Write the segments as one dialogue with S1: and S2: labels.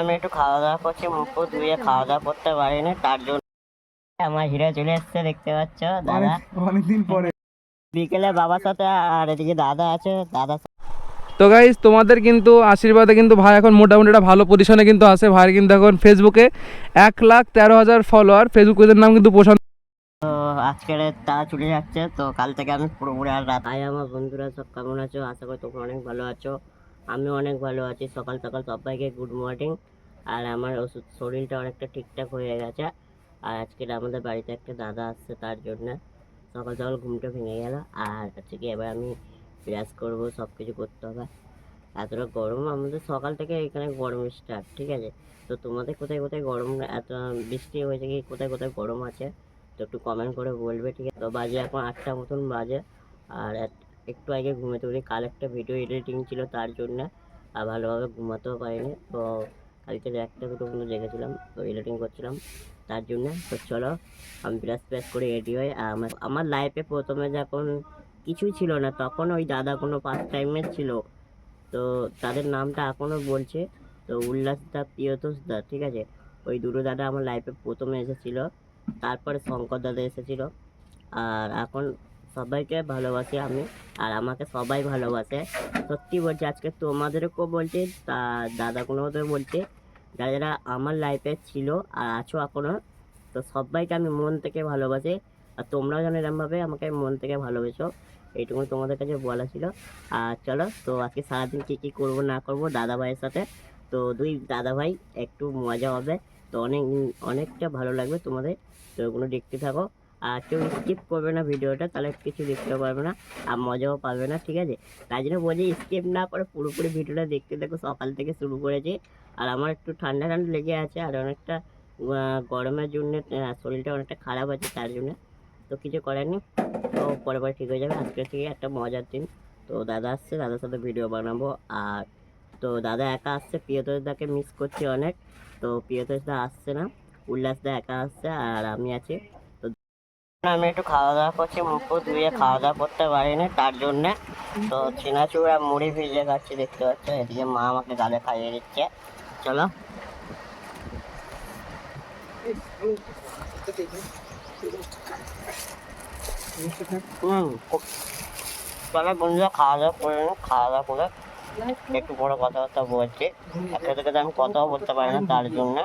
S1: আমি একটু খাওয়া দাওয়া করছি মুখ ফুখ ধুয়ে খাওয়া দাওয়া করতে পারিনি তার জন্য আমার হিরো চলে এসছে দেখতে পাচ্ছ দাদা।
S2: অনেক অনেকদিন পরে।
S1: বিকেলে বাবার সাথে আর এদিকে দাদা আছে দাদা
S2: তো গাইজ তোমাদের কিন্তু আশীর্বাদে কিন্তু ভাই এখন মোটামুটি একটা ভালো পজিশনে কিন্তু আছে। ভাই কিন্তু এখন ফেসবুকে এক লাখ তেরো হাজার ফলোয়ার ফেসবুক পেজের নাম কিন্তু প্রশান্ত।
S1: তো আজকের তারা চলে যাচ্ছে তো কাল থেকে আমি পুরোপুরি আর রাত আয় আমার বন্ধুরা সব কেমন আছো? আশা করি তোমরা অনেক ভালো আছো। আমি অনেক ভালো আছি। সকাল সকাল সবাইকে গুড মর্নিং। আর আমার ওষুধ শরীরটা অনেকটা ঠিকঠাক হয়ে গেছে। আর আজকে আমাদের বাড়িতে একটা দাদা আসছে তার জন্য। সকাল সকাল ঘুমটা ভেঙে গেল। আর হচ্ছে কি এবার আমি ব্রাশ করব সব কিছু করতে হবে। এতটা গরম, আমাদের সকাল থেকে এখানে গরম স্টার্ট ঠিক আছে? তো তোমাদের কোথায় কোথায় গরম, এত বৃষ্টি হয়েছে কি, কোথায় কোথায় গরম আছে? তো একটু কমেন্ট করে বলবে, ঠিক আছে? তো বাজে এখন আটটা মতন বাজে। আর একটু আগে ঘুমাতে পারি, কাল একটা ভিডিও এডিটিং ছিল তার জন্য, আর ভালোভাবে ঘুমাতেও পারিনি। তো কালকে একটা দুটো পর্যন্ত জেগেছিলাম তো এডিটিং করছিলাম তার জন্য। তো চলো, আমি ব্রাশ ব্রাশ করে রেডি হই। আর আমার আমার লাইফে প্রথমে যখন কিছুই ছিল না, তখন ওই দাদা কোনো ফার্স্ট টাইমের ছিল। তো তাদের নামটা এখনও বলছে। তো উল্লাস দা, প্রিয়তোষ দা, ঠিক আছে? ওই দুটো দাদা আমার লাইফে প্রথমে এসেছিল। তারপরে শঙ্কর দাদা এসেছিল। আর এখন সবাইকে ভালোবাসি আমি, আর আমাকে সবাই ভালোবাসে। সত্যি বলছি, আজকে তোমাদেরকেও বলছি, তা দাদা কোনো বলছে, যারা যারা আমার লাইফে ছিল আর আছো এখনও, তো সবাইকে আমি মন থেকে ভালোবাসি, আর তোমরাও যেন এরমভাবে আমাকে মন থেকে ভালোবেসো এইটুকু তোমাদের কাছে বলা ছিল। আর চলো, তো আজকে সারাদিন কী কী করব না করব দাদা ভাইয়ের সাথে, তো দুই দাদা ভাই একটু মজা হবে, তো অনেক, অনেকটা ভালো লাগবে তোমাদের, তো ওগুলো দেখতে থাকো। আর কেউ স্কিপ করবে না ভিডিওটা তাহলে কিছু দেখতে পারবে না আর মজাও পাবে না, ঠিক আছে? তাই জন্য বলছি স্কিপ না করে পুরোপুরি ভিডিওটা দেখতে দেখো, সকাল থেকে শুরু করেছি। আর আমার একটু ঠান্ডা ঠান্ডা লেগে আছে আর অনেকটা গরমের জন্য শরীরটা অনেকটা খারাপ আছে তার জন্য। তো কিছু করার নেই, তো পরে পরে ঠিক হয়ে যাবে। আজকে থেকে একটা মজার দিন। তো দাদা আসছে, দাদার সাথে ভিডিও বানাবো। আর তো দাদা একা আসছে প্রিয়তোষ দাকে মিস করছি অনেক। তো প্রিয়তোষ দা আসছে না, উল্লাসদা একা আসছে আর আমি আছি। আমি একটু খাওয়া দাওয়া করছি মুখ ধুয়ে খাওয়া দাওয়া করতে পারিনি, তার জন্যে। তো চিনাচুড়া মুড়ি ভিজে খাচ্ছি, দেখতে পাচ্ছ? এদিকে মা আমাকে গালে খাইয়ে দিচ্ছে। চলো। হুম চলো বন্ধুরা খাওয়া দাওয়া করে খাওয়া দাওয়া করে একটু বড় কথাবার্তা বলছি। একটা থেকে আমি কথাও বলতে পারি না, তার জন্য।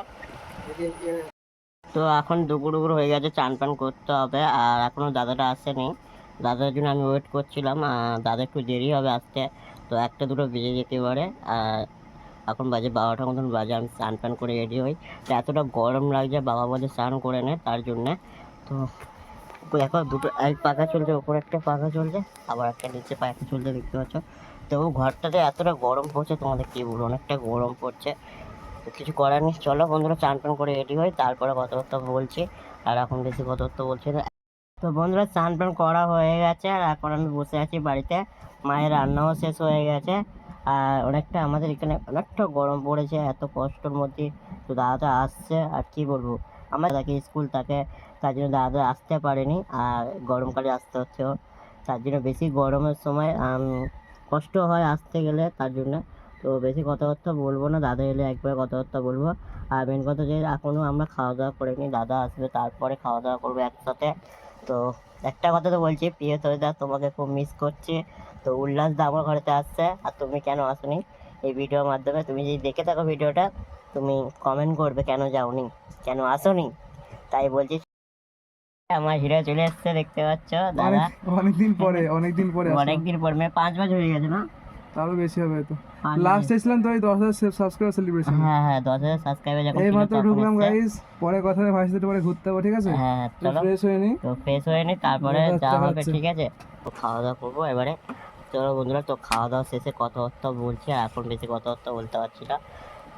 S1: তো এখন দুপুর দুপুর হয়ে গেছে, চান পান করতে হবে। আর এখনও দাদাটা আসেনি। দাদার জন্য আমি ওয়েট করছিলাম। দাদা একটু দেরি হবে আসতে। তো একটা দুটো বেজে যেতে পারে। আর এখন বাজে বারোটা মতন বাজে। আমি স্নান পান করে রেডি হই। তো এতটা গরম লাগছে, বাবা বলে স্নান করে নে তার জন্যে। তো দেখো দুটো এক পাখা চলছে, ওপরে একটা পাখা চলছে, আবার একটা নিচে পাখা চলছে, দেখতে পাচ্ছ। তো ঘরটাতে এতটা গরম পড়ছে, তোমাদের কী বলব? অনেকটা গরম পড়ছে। কিছু করার নেই। চলো বন্ধুরা চান টান করে রেডি হই তারপরে কথাবার্তা বলছি। আর এখন বেশি কথাবার্তা বলছি না। তো বন্ধুরা চান টান করা হয়ে গেছে আর এখন আমি বসে আছি বাড়িতে। মায়ের রান্নাও শেষ হয়ে গেছে। আর অনেকটা আমাদের এখানে অনেকটা গরম পড়েছে, এত কষ্টের মধ্যে তো দাদাটা আসছে। আর কি বলব? আমার তাকে স্কুল থাকে, তার জন্য দাদা আসতে পারেনি। আর গরমকালে আসতে হচ্ছে তার জন্য বেশি গরমের সময় কষ্ট হয় আসতে গেলে তার জন্য। তো বেশি কথাবার্তা বলব না দাদা এলে একবার কথাবার্তা বলব। আর মেন কথা যে এখনও আমরা খাওয়া দাওয়া করিনি দাদা আসবে তারপরে খাওয়া দাওয়া করব একসাথে। তো একটা কথা তো বলছি প্রিয় দা তোমাকে খুব মিস করছি। তো উল্লাস দা আমার ঘরেতে আসছে আর তুমি কেন আসনি? এই ভিডিওর মাধ্যমে তুমি যদি দেখে থাকো ভিডিওটা তুমি কমেন্ট করবে কেন যাওনি কেন আসোনি? তাই বলছি আমার হিরো চলে এসছে দেখতে পাচ্ছ দাদা।
S2: অনেকদিন পরে অনেকদিন পরে
S1: অনেকদিন পর মেয়ে পাঁচ বছর হয়ে গেছে না?
S2: তারও বেশি হবে তো
S1: পাঁচ
S2: লাস্ট এসেছিলাম তো ওই দশ হাজার সাবস্ক্রাইবার সেলিব্রেশন
S1: হ্যাঁ হ্যাঁ দশ হাজার সাবস্ক্রাইবার যখন
S2: এই মাত্র ঢুকলাম। গাইস পরে কথা হবে ভাইস পরে ঘুরতে হবে ঠিক আছে?
S1: হ্যাঁ চলো।
S2: ফ্রেশ হয়ে নি।
S1: তো ফ্রেশ হয়ে নি তারপরে
S2: আচ্ছা,
S1: যাওয়া হবে
S2: আচ্ছা।
S1: ঠিক আছে? তো খাওয়া দাওয়া করব এবারে। চলো বন্ধুরা তো খাওয়া দাওয়া শেষে কথাবার্তা বলছি আর এখন বেশি কথাবার্তা বলতে পারছি না।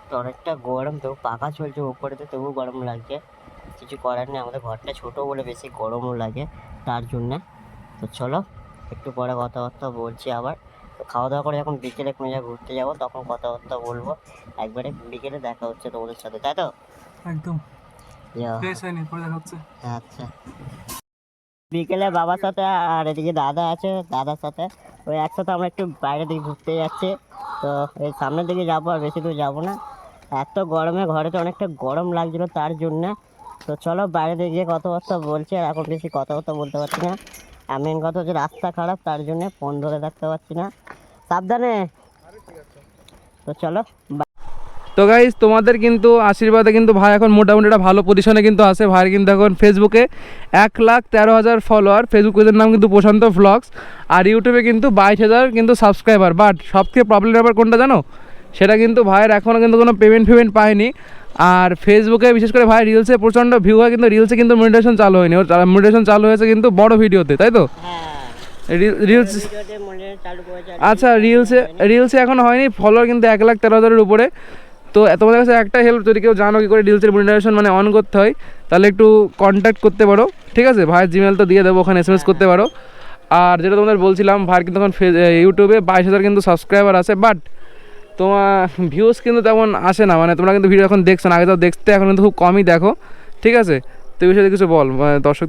S1: তো অনেকটা গরম তবু পাখা চলছে উপরেতে তবু গরম লাগছে। কিছু করার নেই আমাদের ঘরটা ছোটো বলে বেশি গরমও লাগে তার জন্যে। তো চলো একটু পরে কথাবার্তা বলছি আবার। তো খাওয়া দাওয়া করে যখন বিকেলে কোনো জায়গায় ঘুরতে যাব তখন কথাবার্তা বলব। একবারে বিকেলে দেখা হচ্ছে তোমাদের সাথে তাই তো?
S2: একদম।
S1: আচ্ছা। বিকেলে বাবার সাথে আর এদিকে দাদা আছে দাদার সাথে। ওই একসাথে আমরা একটু বাইরে দিকে ঘুরতে যাচ্ছি। তো এই সামনের দিকে যাব আর বেশি দূর যাব না। এত গরমে ঘরে তো অনেকটা গরম লাগছিল তার জন্য। তো চলো বাইরে গিয়ে কথাবার্তা বলছি আর এখন বেশি কথাবার্তা বলতে পারছি না। আর মেন কথা হচ্ছে রাস্তা খারাপ তার জন্য ফোন ধরে থাকতে পারছি না। সাবধানে। তো চলো
S2: তো গাইজ তোমাদের কিন্তু আশীর্বাদে কিন্তু ভাই এখন মোটামুটি একটা ভালো পজিশনে কিন্তু আছে। ভাইয়ের কিন্তু এখন ফেসবুকে এক লাখ তেরো হাজার ফলোয়ার ফেসবুক পেজের নাম কিন্তু প্রশান্ত ভ্লগস আর ইউটিউবে কিন্তু বাইশ হাজার কিন্তু সাবস্ক্রাইবার বাট সবথেকে প্রবলেম ব্যাপার কোনটা জানো? সেটা কিন্তু ভাইয়ের এখনও কিন্তু কোনো পেমেন্ট ফেমেন্ট পায়নি। আর ফেসবুকে বিশেষ করে ভাই রিলসে প্রচণ্ড ভিউ হয় কিন্তু রিলসে কিন্তু মনিটেশন চালু হয়নি। ওর মনিটেশন চালু হয়েছে কিন্তু বড় ভিডিওতে তাই তো?
S1: হ্যাঁ।
S2: রিলস
S1: মনে
S2: আচ্ছা রিলসে রিলসে এখন হয়নি ফলোয়ার কিন্তু এক লাখ তেরো হাজারের উপরে। তো তোমাদের কাছে একটা হেল্প যদি কেউ জানো কি করে রিলসের মনিটাইজেশন মানে অন করতে হয়, তাহলে একটু কন্ট্যাক্ট করতে পারো, ঠিক আছে? ভাইয়ের জিমেল তো দিয়ে দেবো, ওখানে এস করতে পারো। আর যেটা তোমাদের বলছিলাম, ভাইয়ের কিন্তু এখন ইউটিউবে বাইশ হাজার কিন্তু সাবস্ক্রাইবার আছে বাট তোমার ভিউজ কিন্তু তেমন আসে না মানে তোমরা কিন্তু ভিডিও এখন দেখছ না, আগে তো দেখতে এখন কিন্তু খুব কমই দেখো, ঠিক আছে? তো বিষয়ে কিছু বল মানে দর্শক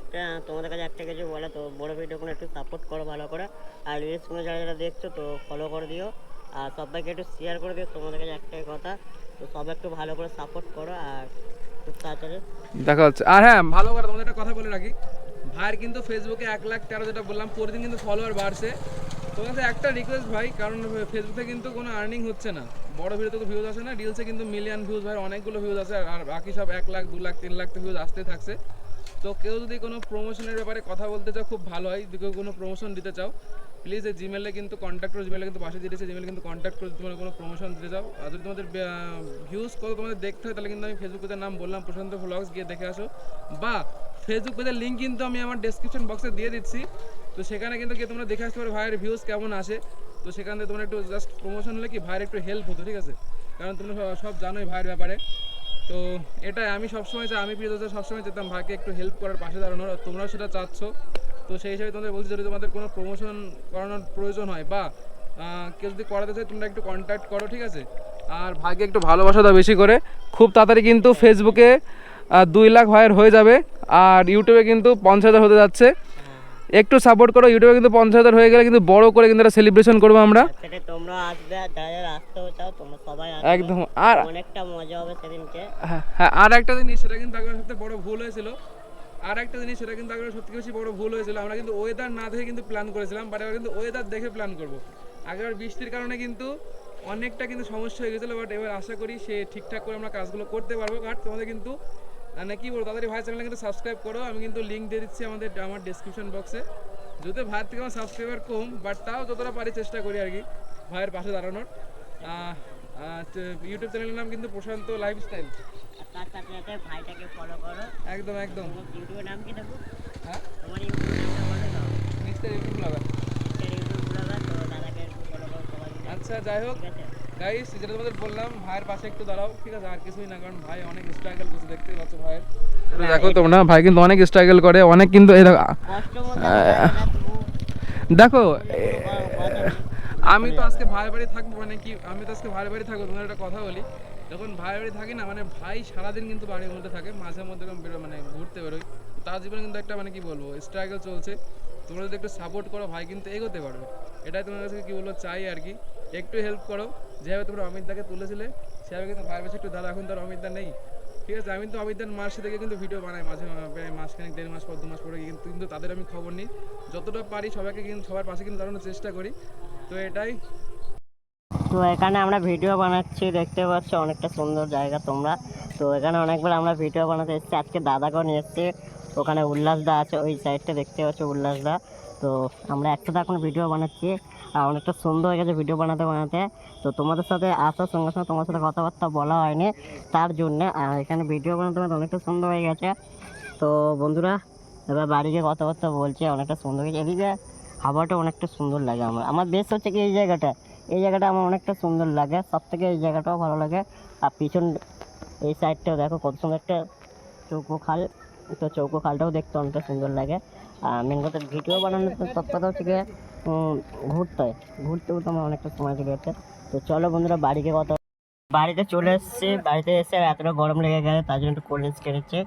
S1: একটা তোমাদের কাছে একটা কিছু বলে তো বড় ভিডিওগুলো একটু সাপোর্ট করো, ভালো করে। আর রিলসগুলো যারা যারা দেখছ, তো ফলো করে দিও। আর সবাইকে একটু শেয়ার করে দিও, তোমাদের কাছে একটাই কথা। তো সবাই একটু ভালো করে সাপোর্ট করো আর খুব তাড়াতাড়ি।
S2: দেখা হচ্ছে। আর হ্যাঁ ভালো করে তোমাদের একটা কথা বলে রাখি। ভাইয়ের কিন্তু ফেসবুকে এক লাখ তেরো যেটা বললাম, প্রতিদিন কিন্তু ফলোয়ার বাড়ছে। তোমার কাছে একটা রিকোয়েস্ট ভাই, কারণ ফেসবুকে কিন্তু কোনো আর্নিং হচ্ছে না। বড় ভিডিওতে তো ভিউজ আসে না রিলসে কিন্তু মিলিয়ন ভিউজ ভাই, অনেকগুলো ভিউজ আছে আর বাকি সব এক লাখ, দু লাখ, তিন লাখ তো ভিউজ আসতে থাকছে। তো কেউ যদি কোনো প্রমোশনের ব্যাপারে কথা বলতে চাও, খুব ভালো হয়। যদি কেউ কোনো প্রমোশন দিতে চাও প্লিজ এই জিমেলে কিন্তু কন্ট্যাক্ট করো। জিমেলে কিন্তু পাশে দিয়ে দিয়েছে জিমেলে কিন্তু কন্ট্যাক্ট করে। তোমার কোনো প্রমোশন দিতে চাও, আর যদি তোমাদের ভিউজ কত তোমাদের দেখতে হয়, তাহলে কিন্তু আমি ফেসবুক পেজের নাম বললাম, প্রশান্ত ভ্লগস গিয়ে দেখে আসো। বা ফেসবুক পেজের লিঙ্ক কিন্তু আমি আমার ডেসক্রিপশন বক্সে দিয়ে দিচ্ছি। তো সেখানে কিন্তু গিয়ে তোমরা দেখে আসতে পারো ভাইয়ের ভিউজ কেমন আসে। তো সেখান থেকে তোমরা একটু জাস্ট প্রমোশন হলে কি ভাইয়ের একটু হেল্প হতো, ঠিক আছে? কারণ তোমরা সব- সব জানোই ভাইয়ের ব্যাপারে। তো এটাই, আমি সবসময় চাই, আমি প্রিয় দোষে সবসময় চেতাম ভাইকে একটু হেল্প করার পাশে দাঁড়ানোর, আর তোমরাও সেটা চাচ্ছ। তো সেই হিসাবে তোমাদের বলছি, যদি তোমাদের কোনো প্রমোশন করানোর প্রয়োজন হয় বা কেউ যদি করাতে চায়, তোমরা একটু কন্ট্যাক্ট করো, ঠিক আছে? আর ভাইকে একটু ভালোবাসা দাও বেশি করে, খুব তাড়াতাড়ি কিন্তু ফেসবুকে দুই লাখ ভাইয়ের হয়ে যাবে, আর ইউটিউবে কিন্তু পঞ্চাশ হাজার হতে যাচ্ছে। একটু সাপোর্ট করো ইউটিউবে কিন্তু পঞ্চাশ হাজার হয়ে গেলে কিন্তু বড় করে কিন্তু একটা সেলিব্রেশন করব আমরা।
S1: তোমরা আসবে আর যারা যারা চাও তোমরা সবাই
S2: একদম আর
S1: অনেকটা মজা হবে সেদিনকে।
S2: হ্যাঁ হ্যাঁ আর একটা জিনিস সেটা কিন্তু আগের সবথেকে বড় ভুল হয়েছিল। আর একটা জিনিস সেটা কিন্তু আগের সত্যি বেশি বড় ভুল হয়েছিল। আমরা কিন্তু ওয়েদার না দেখে কিন্তু প্ল্যান করেছিলাম বাট এবার কিন্তু ওয়েদার দেখে প্ল্যান করব। আগের বৃষ্টির কারণে কিন্তু অনেকটা কিন্তু সমস্যা হয়ে গেছিল বাট এবার আশা করি সে ঠিকঠাক করে আমরা কাজগুলো করতে পারব। আর তোমাদের কিন্তু মানে কি বলব তাদের ভাই চ্যানেলে কিন্তু সাবস্ক্রাইব করো। আমি কিন্তু লিঙ্ক দিয়ে দিচ্ছি আমাদের আমার ডেসক্রিপশন বক্সে যদিও ভাইয়ের থেকে আমার সাবস্ক্রাইবার কম বাট তাও যতটা পারি চেষ্টা করি আর কি ভাইয়ের পাশে দাঁড়ানোর। ইউটিউব চ্যানেলের নাম কিন্তু প্রশান্ত লাইফস্টাইল
S1: তার সাথে সাথে ভাইটাকে ফলো করো
S2: একদম একদম।
S1: ইউটিউবের নাম কি দেখো
S2: হ্যাঁ
S1: তোমার ইউটিউবের নামটা বলো তো
S2: mister YouTube blogger
S1: YouTube blogger তো দাদাকে ফলো করো
S2: আচ্ছা যাই হোক। গাইস যেটা তোমাদের বললাম, ভাইয়ের পাশে একটু দাঁড়াও, ঠিক আছে? আর কিছুই না, কারণ ভাই অনেক স্ট্রাগল করছে দেখতে পাচ্ছ ভাইয়ের। দেখো তোমরা, ভাই কিন্তু অনেক স্ট্রাগল করে, অনেক কিন্তু দেখো। আমি তো আজকে ভাইয়ের বাড়ি থাকব মানে কি, আমি তো আজকে ভাইয়ের বাড়ি থাকব, তোমাদের একটা কথা বলি। যখন ভাইয়ের বাড়ি থাকি না মানে ভাই সারাদিন কিন্তু বাড়ির মধ্যে থাকে, মাঝে মধ্যে বেরো মানে ঘুরতে বেরোয় তো তার জীবনে কিন্তু একটা মানে কি বলব স্ট্রাগল চলছে। তোমরা যদি একটু সাপোর্ট করো, ভাই কিন্তু এগোতে পারবে। এটাই তোমার কাছে কি বলব, চাই আর কি। একটু হেল্প করো। যেভাবে তোমরা অমিত দাকে তুলেছিলে, সেভাবে কিন্তু ভাইয়ের পাশে একটু দাদা এখন তো আর অমিত দা নেই। ঠিক আছে, আমি তো অমিত দার মাস থেকে কিন্তু ভিডিও বানাই মাঝে প্রায় মাসখানেক, দেড় মাস পর, দু মাস পরে কিন্তু কিন্তু তাদের আমি খবর নিই। যতটা পারি সবাইকে কিন্তু, সবার পাশে কিন্তু দাঁড়ানোর চেষ্টা করি। তো এটাই।
S1: তো এখানে আমরা ভিডিও বানাচ্ছি, দেখতে পাচ্ছ অনেকটা সুন্দর জায়গা তোমরা। তো এখানে অনেকবার আমরা ভিডিও বানাতে এসেছি। আজকে দাদাকেও নিয়ে এসেছি। ওখানে উল্লাস দা আছে, ওই সাইডটা দেখতে পাচ্ছ উল্লাস দা। তো আমরা একসাথে এখন ভিডিও বানাচ্ছি। আর অনেকটা সুন্দর হয়ে গেছে ভিডিও বানাতে বানাতে। তো তোমাদের সাথে আসার সঙ্গে সঙ্গে তোমার সাথে কথাবার্তা বলা হয়নি। তার জন্যে, আর এখানে ভিডিও বানাতে বানাতে অনেকটা সুন্দর হয়ে গেছে। তো বন্ধুরা, এবার বাড়ি গিয়ে কথাবার্তা বলছে, অনেকটা সুন্দর হয়েছে এদিকে হাওয়াটা অনেকটা সুন্দর লাগে আমার। আমার বেশ হচ্ছে কি এই জায়গাটা এই জায়গাটা আমার অনেকটা সুন্দর লাগে। সব থেকে এই জায়গাটাও ভালো লাগে। আর পিছন এই সাইডটাও দেখো, কত সুন্দর একটা চৌকো খাল। তো চৌকো খালটাও দেখতে অনেকটা সুন্দর লাগে। আর মেন কথা ভিডিও বানানোর তো সব কথা হচ্ছে গিয়ে, ঘুরতে হয়। ঘুরতেও তো আমার অনেকটা সময় চলে যাচ্ছে। তো চলো বন্ধুরা বাড়িতে কথা বাড়িতে চলে এসেছি। বাড়িতে এসে এতটা গরম লেগে গেছে তার জন্য একটু কোল্ড ড্রিঙ্কস কিনেছি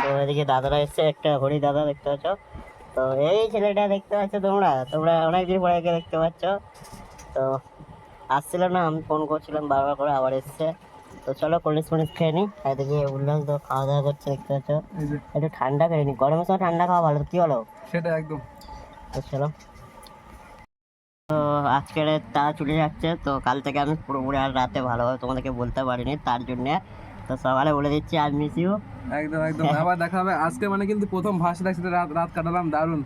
S1: তো এদিকে দাদারা এসছে একটা হরি দাদা দেখতে পাচ্ছ। তো এই ছেলেটা দেখতে পাচ্ছ তোমরা? তোমরা অনেকদিন পরে একে দেখতে পাচ্ছ। তো আসছিল না আমি ফোন করছিলাম বারবার করে আবার এসছে। তো চলো কলেজ ফলেজ খেয়ে নিই এদিকে উল্লাস তো খাওয়া দাওয়া করছে দেখতে পাচ্ছ। একটু ঠান্ডা খেয়ে নিই গরমের সময় ঠান্ডা খাওয়া ভালো কি হলো
S2: সেটা একদম।
S1: তো চলো। তো আজকের তারা চলে যাচ্ছে তো কাল থেকে আমি পুরোপুরি আর রাতে ভালোভাবে তোমাদেরকে বলতে পারিনি তার জন্যে। তো সকালে বলে দিচ্ছি আই মিস ইউ
S2: একদম একদম। আবার দেখা হবে। আজকে মানে কিন্তু প্রথম ভাষা রাত রাত কাটালাম দারুণ।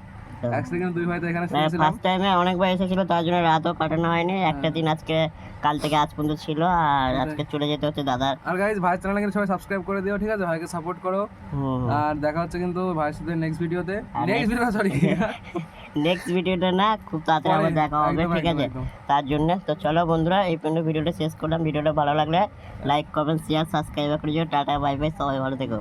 S2: একসাথে কিন্তু দুই ভাই তো এখানে শুয়েছিলাম
S1: ফার্স্ট টাইমে অনেকবার এসেছিল তার জন্য রাতও কাটানো হয়নি। একটা দিন আজকে কাল থেকে আজ পর্যন্ত ছিল আর আজকে চলে যেতে হচ্ছে দাদার।
S2: আর গাইজ ভাই চ্যানেলে কিন্তু সবাই সাবস্ক্রাইব করে দিও ঠিক আছে? ভাইকে সাপোর্ট করো। আর দেখা হচ্ছে কিন্তু ভাইয়ের সাথে নেক্সট ভিডিওতে নেক্সট ভিডিও সরি
S1: নেক্সট ভিডিওটা না খুব তাড়াতাড়ি আবার দেখা হবে ঠিক আছে? তার জন্য তো চলো বন্ধুরা এই পর্যন্ত ভিডিওটা শেষ করলাম। ভিডিওটা ভালো লাগলে লাইক কমেন্ট শেয়ার সাবস্ক্রাইব করে দিও। টাটা বাই বাই সবাই ভালো থেকো।